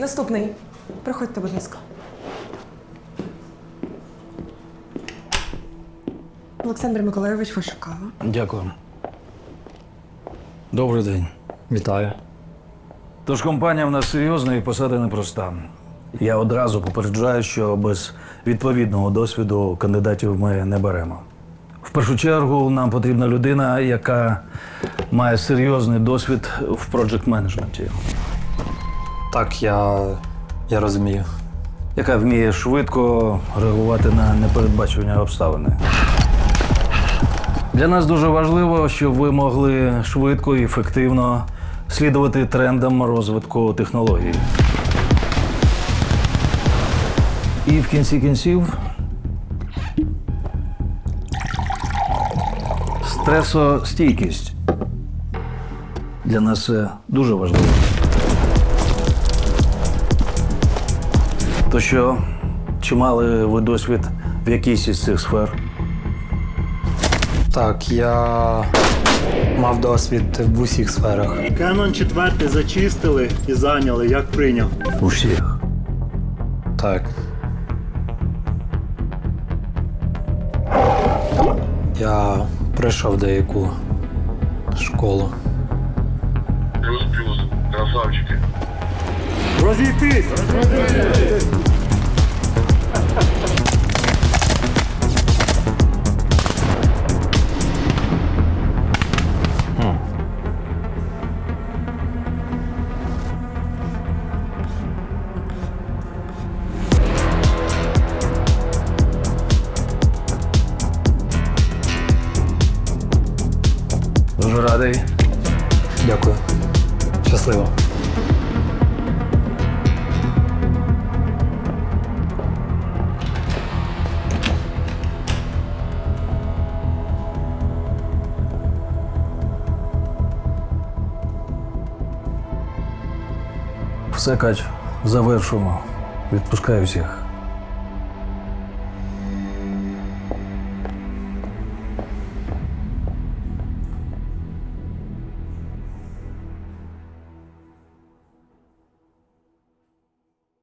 Наступний. Приходьте, будь ласка. Олександр Миколайович, ваша кава. Дякую. Добрий день. Вітаю. Тож компанія в нас серйозна і посада непроста. Я одразу попереджаю, що без відповідного досвіду кандидатів ми не беремо. В першу чергу нам потрібна людина, яка має серйозний досвід в проджект менеджменті, Так, я. я розумію. яка вміє швидко реагувати на непередбачувані обставини. Для нас дуже важливо, щоб ви могли швидко і ефективно слідувати трендам розвитку технологій. І в кінці кінців стресостійкість. Для нас це дуже важливо. То що, чи мали ви досвід в якійсь із цих сфер? Так, я мав досвід в усіх сферах. Canon 4 зачистили і зайняли, як прийняв. У всіх. Так. Я пройшов деяку школу. Плюс-плюс, красавчики. Розійтись! Дуже радий. Дякую. Щасливо. Все, Кать, завершуємо. Відпускаю всіх.